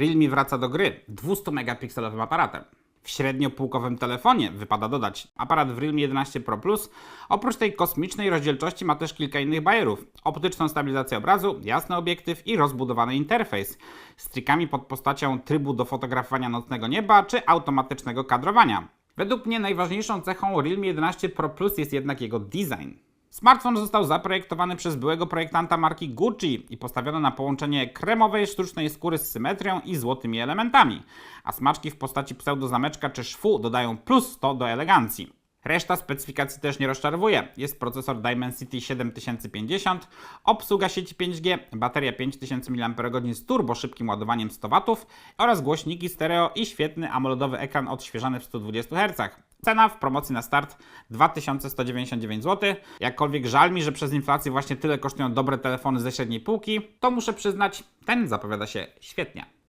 Realme wraca do gry 200-megapikselowym aparatem. W średniopółkowym telefonie, wypada dodać, aparat w Realme 11 Pro Plus oprócz tej kosmicznej rozdzielczości ma też kilka innych bajerów. Optyczną stabilizację obrazu, jasny obiektyw i rozbudowany interfejs z trikami pod postacią trybu do fotografowania nocnego nieba czy automatycznego kadrowania. Według mnie najważniejszą cechą Realme 11 Pro Plus jest jednak jego design. Smartfon został zaprojektowany przez byłego projektanta marki Gucci i postawiono na połączenie kremowej sztucznej skóry z symetrią i złotymi elementami, a smaczki w postaci pseudozameczka czy szwu dodają plus 100 do elegancji. Reszta specyfikacji też nie rozczarowuje. Jest procesor Dimensity 7050, obsługa sieci 5G, bateria 5000 mAh z turbo szybkim ładowaniem 100 W oraz głośniki stereo i świetny AMOLEDowy ekran odświeżany w 120 Hz. Cena w promocji na start 2199 zł. Jakkolwiek żal mi, że przez inflację właśnie tyle kosztują dobre telefony ze średniej półki, to muszę przyznać, ten zapowiada się świetnie.